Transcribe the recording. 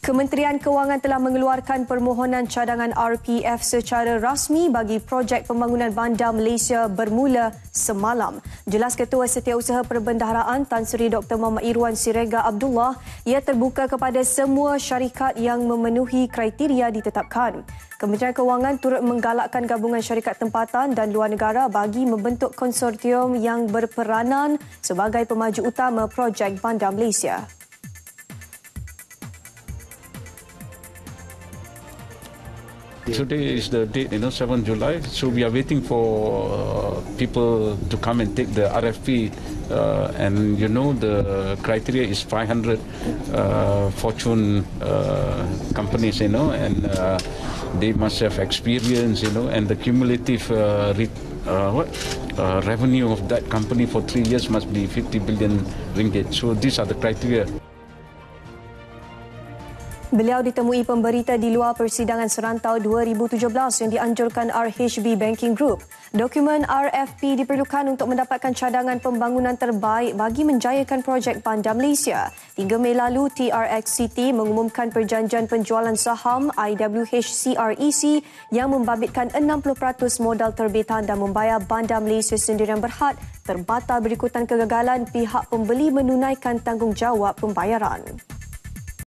Kementerian Kewangan telah mengeluarkan permohonan cadangan RPF secara rasmi bagi projek pembangunan bandar Malaysia bermula semalam. Jelas Ketua Setiausaha Perbendaharaan Tan Sri Dr. Muhammad Irwan Sirega Abdullah, ia terbuka kepada semua syarikat yang memenuhi kriteria ditetapkan. Kementerian Kewangan turut menggalakkan gabungan syarikat tempatan dan luar negara bagi membentuk konsortium yang berperanan sebagai pemaju utama projek bandar Malaysia. Today is the date, you know, 7 July. So we are waiting for uh, people to come and take the RFP. Uh, and you know, the criteria is 500 uh, Fortune uh, companies, you know, and uh, they must have experience, you know, and the cumulative uh, what revenue of that company for three years must be 50 billion ringgit. So these are the criteria. Beliau ditemui pemberita di luar persidangan serantau 2017 yang dianjurkan RHB Banking Group. Dokumen RFP diperlukan untuk mendapatkan cadangan pembangunan terbaik bagi menjayakan projek Bandar Malaysia. 3 Mei lalu, TRX City mengumumkan perjanjian penjualan saham IWH CREC yang membabitkan 60% modal terbitan dan membayar Bandar Malaysia sendirian berhad terbatal berikutan kegagalan pihak pembeli menunaikan tanggungjawab pembayaran.